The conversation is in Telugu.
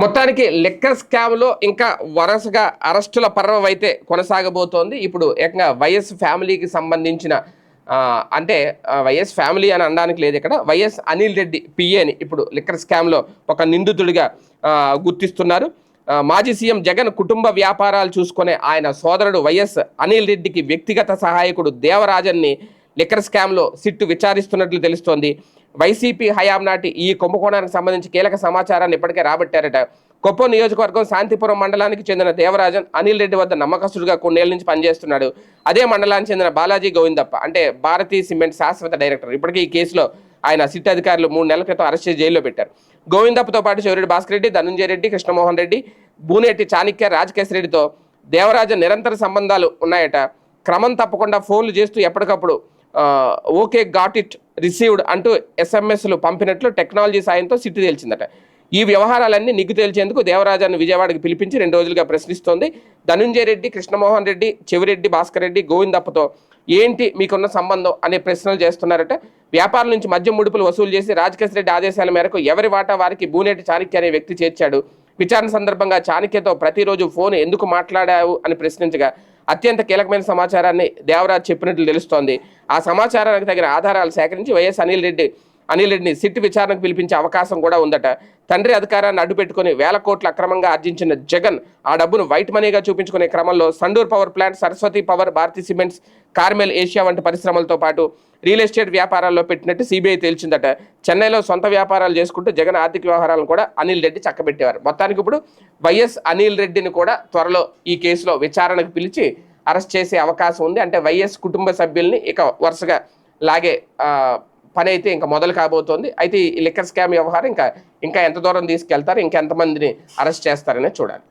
మొత్తానికి లెక్కర్ స్కామ్లో ఇంకా వరుసగా అరెస్టుల పర్వం అయితే కొనసాగబోతోంది. ఇప్పుడు ఏకంగా వైఎస్ ఫ్యామిలీకి సంబంధించిన అంటే వైఎస్ ఫ్యామిలీ అని అనడానికి లేదు ఇక్కడ. వైఎస్ అనిల్ రెడ్డి పిఏని ఇప్పుడు లిక్కర్ స్కామ్లో ఒక నిందితుడిగా గుర్తిస్తున్నారు. మాజీ సీఎం జగన్ కుటుంబ వ్యాపారాలు చూసుకునే ఆయన సోదరుడు వైఎస్ అనిల్ రెడ్డికి వ్యక్తిగత సహాయకుడు దేవరాజన్ని లిక్కర్ స్కామ్లో సిట్టు విచారిస్తున్నట్లు తెలుస్తోంది. వైసీపీ హయాం నాటి ఈ కుంభకోణానికి సంబంధించి కీలక సమాచారాన్ని ఇప్పటికే రాబట్టారట. కొప్పం నియోజకవర్గం శాంతిపురం మండలానికి చెందిన దేవరాజన్ అనిల్ రెడ్డి వద్ద నమ్మకస్తుడిగా కొన్నేళ్ళ నుంచి పనిచేస్తున్నాడు. అదే మండలానికి చెందిన బాలాజీ గోవిందప్ప అంటే భారతీ సిమెంట్ శాశ్వత డైరెక్టర్. ఇప్పటికీ ఈ కేసులో ఆయన సిట్ అధికారులు మూడు నెలల క్రితం అరెస్ట్ చేసి జైల్లో పెట్టారు. గోవిందప్పతో పాటు శివరెడ్డి భాస్కర్ రెడ్డి ధనుంజయ రెడ్డి కృష్ణమోహన్ రెడ్డి బూనేటి చాణిక్య రాజకేశ్ రెడ్డితో దేవరాజన్ నిరంతర సంబంధాలు ఉన్నాయట. క్రమం తప్పకుండా ఫోన్లు చేస్తూ ఎప్పటికప్పుడు ఓకే గాట్ ఇట్ రిసీవ్డ్ అంటూ ఎస్ఎంఎస్లు పంపినట్లు టెక్నాలజీ సాయంతో సిట్టు తేల్చిందట. ఈ వ్యవహారాలన్నీ నిగ్గు తేల్చేందుకు దేవరాజాన్ని విజయవాడకి పిలిపించి రెండు రోజులుగా ప్రశ్నిస్తోంది. ధనుంజయ రెడ్డి కృష్ణమోహన్ రెడ్డి చెవిరెడ్డి భాస్కర్ రెడ్డి గోవిందప్పతో ఏంటి మీకున్న సంబంధం అనే ప్రశ్నలు చేస్తున్నారట. వ్యాపారం నుంచి మద్యం ముడుపులు వసూలు చేసి రాజకేశ్వర రెడ్డి ఆదేశాల మేరకు ఎవరి వాటా వారికి బూనేటి చాణక్య అనే వ్యక్తి చేర్చాడు. విచారణ సందర్భంగా చాణక్యతో ప్రతిరోజు ఫోన్ ఎందుకు మాట్లాడావు అని ప్రశ్నించగా అత్యంత కీలకమైన సమాచారాన్ని దేవరాజ్ చెప్పినట్లు తెలుస్తోంది. ఆ సమాచారానికి తగిన ఆధారాలు సేకరించి వైఎస్ అనిల్ రెడ్డి అనిల్ రెడ్డిని సిట్ విచారణకు పిలిపించే అవకాశం కూడా ఉందట. తండ్రి అధికారాన్ని అడ్డుపెట్టుకుని వేల కోట్లు అక్రమంగా ఆర్జించిన జగన్ ఆ డబ్బును వైట్ మనీగా చూపించుకునే క్రమంలో Sandur power plant Saraswati power Bharathi cements Carmel Asia వంటి పరిశ్రమలతో పాటు రియల్ ఎస్టేట్ వ్యాపారాల్లో పెట్టినట్టు సిబిఐ తేల్చిందట. చెన్నైలో సొంత వ్యాపారాలు చేసుకుంటూ జగన్ ఆర్థిక వ్యవహారాలను కూడా అనిల్ రెడ్డి చక్కబెట్టేవారు. మొత్తానికి ఇప్పుడు వైఎస్ అనిల్ రెడ్డిని కూడా త్వరలో ఈ కేసులో విచారణకు పిలిచి అరెస్ట్ చేసే అవకాశం ఉంది. అంటే వైఎస్ కుటుంబ సభ్యుల్ని ఇక వరుసగా లాగే పని అయితే ఇంకా మొదలు కాబోతోంది. అయితే ఈ లిక్కర్ స్కామ్ వ్యవహారం ఇంకా ఇంకా ఎంత దూరం తీసుకెళ్తారు ఇంకా ఎంతమందిని అరెస్ట్ చేస్తారనే చూడాలి.